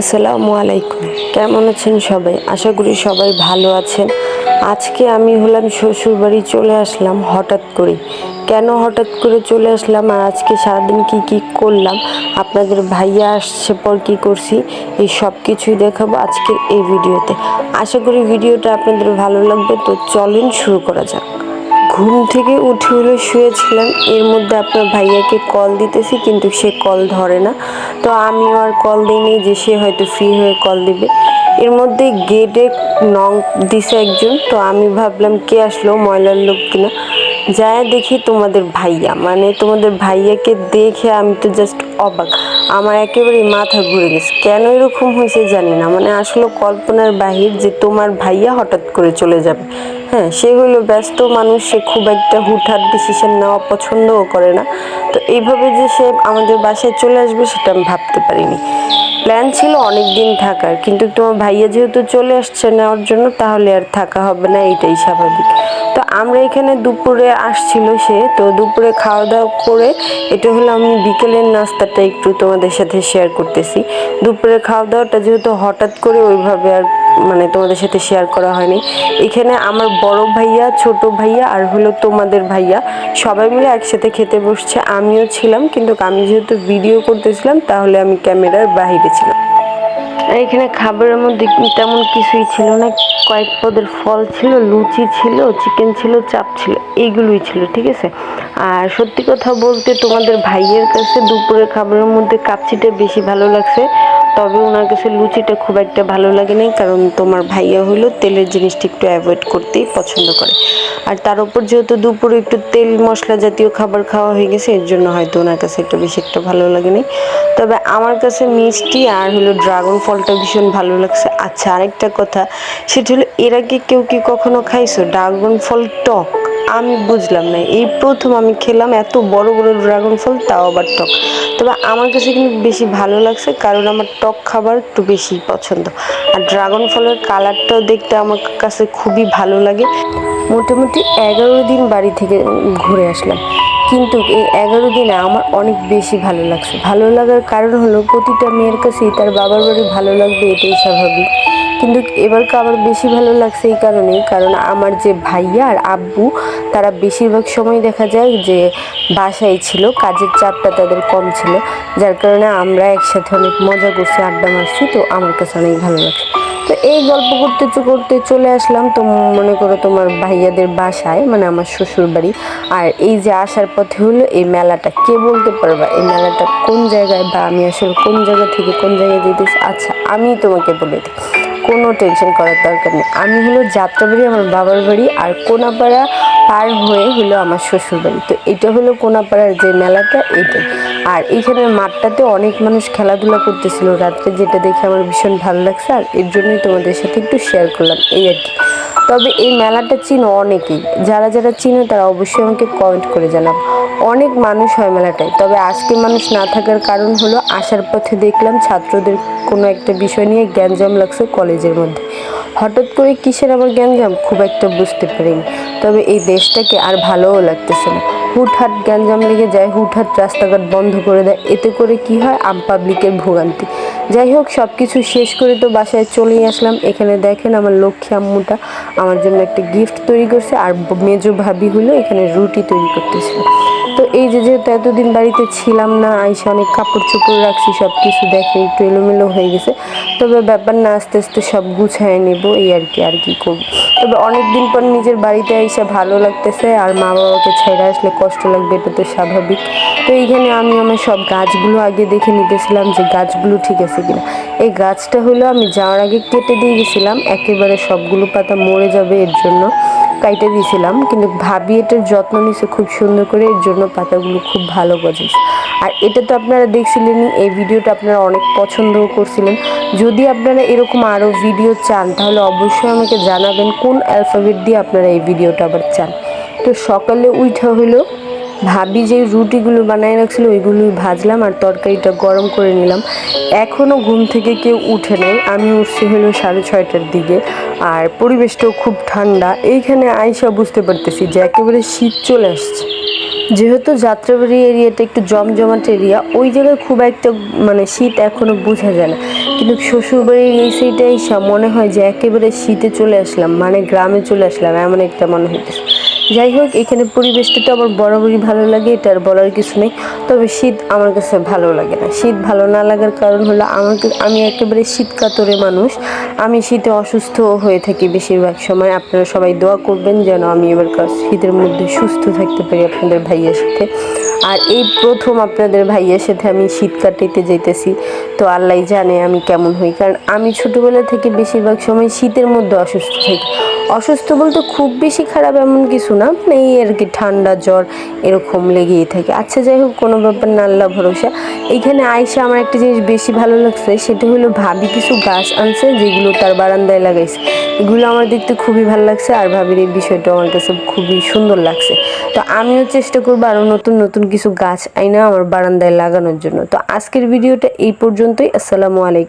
আসসালামু আলাইকুম। কেমন আছেন সবাই? আশা করি সবাই ভালো আছেন। আজকে আমি হলাম শ্বশুরবাড়ি চলে আসলাম হঠাৎ করে। কেন হঠাৎ করে চলে আসলাম আর আজকে সারাদিন কি কি করলাম? আপনাদের ভাইয়া আসছে পর কি করছি? এই সব কিছুই দেখাবো আজকের এই ভিডিওতে। আশা করি ভিডিওটা আপনাদের ভালো লাগবে। তো চলেন শুরু করা যাক। ঘুম থেকে উঠে উঠে শুয়েছিলাম। এর মধ্যে আপনার ভাইয়াকে কল দিতেছি, কিন্তু সে কল ধরে না। তো আমিও আর কল দিইনি যে সে হয়তো ফ্রি হয়ে কল দিবে। এর মধ্যে গেটে নং দিছে একজন। তো আমি ভাবলাম, কে আসলো, ময়লার লোক কিনা? যায় দেখি তোমাদের ভাইয়া। মানে তোমাদের ভাইয়াকে দেখে আমি তো জাস্ট অবাক। আমার একেবারে মাথা ঘুরে গেছে। কেন এরকম হয়েছে জানি না। মানে আসলে কল্পনার বাহির যে তোমার ভাইয়া হঠাৎ করে চলে যাবে। হ্যাঁ সে হলো ব্যস্ত মানুষ, সে খুব একটা হুটহাট ডিসিশন নেওয়া পছন্দও করে না। তো এইভাবে যে সে আমাদের বাসায় চলে আসবে, সেটা আমি ভাবতে পারিনি। প্ল্যান ছিল অনেক দিন থাকার, কিন্তু তোমার ভাইয়া যেহেতু চলে আসছে নেওয়ার জন্য, তাহলে আর থাকা হবে না, এইটাই স্বাভাবিক। তো আমরা এখানে দুপুরে আসছিল সে, তো দুপুরে খাওয়া দাওয়া করে, এটা হলো আমি বিকেলের নাস্তাটা একটু তোমাদের সাথে শেয়ার করতেছি। দুপুরের খাওয়া দাওয়াটা যেহেতু হঠাৎ করে ওইভাবে আর মানে তোমাদের সাথে শেয়ার করা হয়নি, এখানে আমার বড় ভাইয়া, ছোট ভাইয়া আর হলো তোমাদের ভাইয়া সবাই মিলে একসাথে খেতে বসছে। আমিও ছিলাম, কিন্তু আমি যেহেতু ভিডিও করতেছিলাম, তাহলে আমি ক্যামেরার বাহিরে ছিলাম। এখানে খাবারের মধ্যে তেমন কিছুই ছিল না। কয়েক পদের ফল ছিল, লুচি ছিল চিকেন ছিল, চাপ ছিল এইগুলোই ছিল, ঠিক আছে? আর সত্যি কথা বলতে তোমাদের ভাইয়ের কাছে দুপুরের খাবারের মধ্যে কাপচিটা বেশি ভালো লাগছে। তবে ওনার কাছে লুচিটা খুব একটা ভালো লাগে নাই, কারণ তোমার ভাইয়া হলো তেলের জিনিসটা একটু অ্যাভয়েড করতেই পছন্দ করে। আর তার উপর যেহেতু দুপুরে একটু তেল মশলা জাতীয় খাবার খাওয়া হয়ে গেছে, এর জন্য হয়তো ওনার কাছে একটু বেশি একটা ভালো লাগে নাই। তবে আমার কাছে মিষ্টি আর হলো ড্রাগন ফলটা ভীষণ ভালো লাগছে। আচ্ছা আরেকটা কথা, সেটা হলো এর আগে কেউ কি কখনো খাইছো? ড্রাগন ফল টক? আমি বুঝলাম না। এই প্রথম আমি খেলাম এত বড় বড় ড্রাগন ফল তাও আবার টক। তবে আমার কাছে কিন্তু বেশি ভালো লাগছে, কারণ আমার টক খাবার একটু বেশি পছন্দ। আর ড্রাগন ফলের কালারটাও দেখতে আমার কাছে খুবই ভালো লাগে। মোটামুটি এগারো দিন বাড়ি থেকে ঘুরে আসলাম। কিন্তু এই এগারো দিনে আমার অনেক বেশি ভালো লাগছে। ভালো লাগার কারণ হলো প্রতিটা মেয়ের কাছেই তার বাবার বাড়ি ভালো লাগবে, এটাই স্বাভাবিক। কিন্তু এবারকে আমার বেশি ভালো লাগছে এই কারণেই, কারণ আমার যে ভাইয়া আর আব্বু, তারা বেশিরভাগ সময় দেখা যায় যে বাসায় ছিল, কাজের চাপটা তাদের কম ছিল। যার কারণে আমরা একসাথে অনেক মজা করছি, আড্ডা মারছি, তো আমার কাছে অনেক ভালো লাগছে। তো এই গল্প করতে করতে চলে আসলাম তো মনে করো তোমার ভাইয়াদের বাসায় মানে আমার শ্বশুর বাড়ি আর এই যে আসার পথে হলো, এই মেলাটা কে বলতে পারবা? এই মেলাটা কোন জায়গায় বা আমি আসলে কোন জায়গা থেকে কোন জায়গায় যেতেছি? আচ্ছা আমি তোমাকে বলে দিই। কোনো টেনশন করার দরকার নেই। আমি হলো যাত্রাবাড়ি আমার বাবার বাড়ি, আর কোনাপাড়া পার হয়ে হলো আমার শ্বশুর বাড়ি তো এটা হলো কোনাপাড়ার যে মেলাটা, এইটাই। আর এইখানে মাঠটাতে অনেক মানুষ খেলাধুলা করতেছিল। রাত্রে যেটা দেখে আমার ভীষণ ভালো লাগছে, আর এর জন্যই তোমাদের সাথে একটু শেয়ার করলাম, এই আর কি। তবে এই মেলাটা চিনো অনেকেই। যারা যারা চিনো তারা অবশ্যই আমাকে কমেন্ট করে জানাব অনেক মানুষ হয় মেলাটায়। তবে আজকে মানুষ না থাকার কারণ হলো আসার পথে দেখলাম ছাত্রদের কোনো একটা বিষয় নিয়ে গ্যাঞ্জাম লাগছে কলেজের মধ্যে। হঠাৎ করে কিসের আবার গ্যাঞ্জাম? খুব একটা বুঝতে পারিনি। তবে এই দেশটাকে আর ভালোও লাগতেছে না। হুটহাট গ্যাঞ্জাম লেগে যায়, হুটহাট রাস্তাঘাট বন্ধ করে দেয়। এতে করে কি হয়? আম পাবলিকের ভোগান্তি। যাই হোক সব কিছু শেষ করে তো বাসায় চলেই আসলাম। এখানে দেখেন আমার লক্ষ্মী আম্মুটা আমার জন্য একটা গিফট তৈরি করছে, আর মেজ ভাবি হলো এখানে রুটি তৈরি করতেছিল তো এই যে যেহেতু এতদিন বাড়িতে ছিলাম না, আইসে অনেক কাপড় চোপড় রাখছি সব কিছু দেখে একটু এলোমেলো হয়ে গেছে। তবে ব্যাপার না, আস্তে আস্তে সব গুছায় নেব, এই আর কি আর কি করব। তবে অনেক দিন পর নিজের বাড়িতে এসে ভালো লাগতেছে, আর মা বাবাকে ছেড়ে আসলে কষ্ট লাগবে, এটা তো স্বাভাবিক। তো এইখানে আমি আমার সব গাছগুলো আগে দেখে নিতেছিলাম যে গাছগুলো ঠিক আছে কিনা। এই গাছটা হলো আমি যাওয়ার আগে কেটে দিয়ে গেছিলাম, একেবারে সবগুলো পাতা মরে যাবে এর জন্য। কাইটে দিয়েছিলাম, কিন্তু ভাবি এটার যত্ন নিছে খুব সুন্দর করে, এর জন্য পাতাগুলো খুব ভালো গজেছে। আর এটা তো আপনারা দেখছিলেনই, এই ভিডিওটা আপনারা অনেক পছন্দও করছিলেন। যদি আপনারা এরকম আরও ভিডিও চান, তাহলে অবশ্যই আমাকে জানাবেন কোন অ্যালফাবেট দিয়ে আপনারা এই ভিডিওটা আবার চান। তো সকালে উঠা হলো ভাবি যে রুটিগুলো বানায় রাখছিল ওইগুলোই ভাজলাম আর তরকারিটা গরম করে নিলাম। এখনও ঘুম থেকে কেউ উঠে নেই। আমি উঠছি হলো সাড়ে ছয়টার দিকে আর পরিবেশটাও খুব ঠান্ডা। এইখানে আইসা বুঝতে পারতেছি যে একেবারে শীত চলে আসছে। যেহেতু যাত্রাবাড়ি এরিয়াটা একটু জমজমাট এরিয়া, ওই জায়গায় খুব একটা মানে শীত এখনও বোঝা যায় না। কিন্তু শ্বশুরবাড়ির এই সাইডে এসে মনে হয় যে একেবারে শীতে চলে আসলাম মানে গ্রামে চলে আসলাম, এমন একটা মনে হইতেছে। যাই হোক, এখানে পরিবেশটা তো আমার বরাবরই ভালো লাগে, এটা আর বলার কিছু নেই। তবে শীত আমার কাছে ভালো লাগে না। শীত ভালো না লাগার কারণ হলো আমাকে, আমি একেবারে শীত কাতরে মানুষ। আমি শীতে অসুস্থ হয়ে থাকি বেশিরভাগ সময়। আপনারা সবাই দোয়া করবেন যেন আমি এবার শীতের মধ্যে সুস্থ থাকতে পারি আপনাদের ভাইয়ের সাথে। আর এই প্রথম আপনাদের ভাইয়ের সাথে আমি শীত কাটাইতে যেতেছি তো আল্লাহ জানে আমি কেমন হই। কারণ আমি ছোটোবেলা থেকে বেশিরভাগ সময় শীতের মধ্যে অসুস্থ থাকি। অসুস্থ বলতে খুব বেশি খারাপ এমন কিছু না মানে এই আর কি ঠান্ডা জ্বর এরকম লেগেই থাকে। আচ্ছা যাই হোক, কোনো ব্যাপার না, আল্লাহ ভরসা। এইখানে আইসা আমার একটা জিনিস বেশি ভালো লাগছে, সেটা হলো ভাবি কিছু গাছ আনছে যেগুলো তার বারান্দায় লাগাইছে। এগুলো আমার দেখতে খুবই ভালো লাগছে আর ভাবির এই বিষয়টা আমার কাছে খুবই সুন্দর লাগছে। তো আমিও চেষ্টা করব আরও নতুন নতুন কিছু গাছ আইনা আমার বারান্দায় লাগানোর জন্য। তো আজকের ভিডিওটা এই পর্যন্তই। আসসালামু আলাইকুম।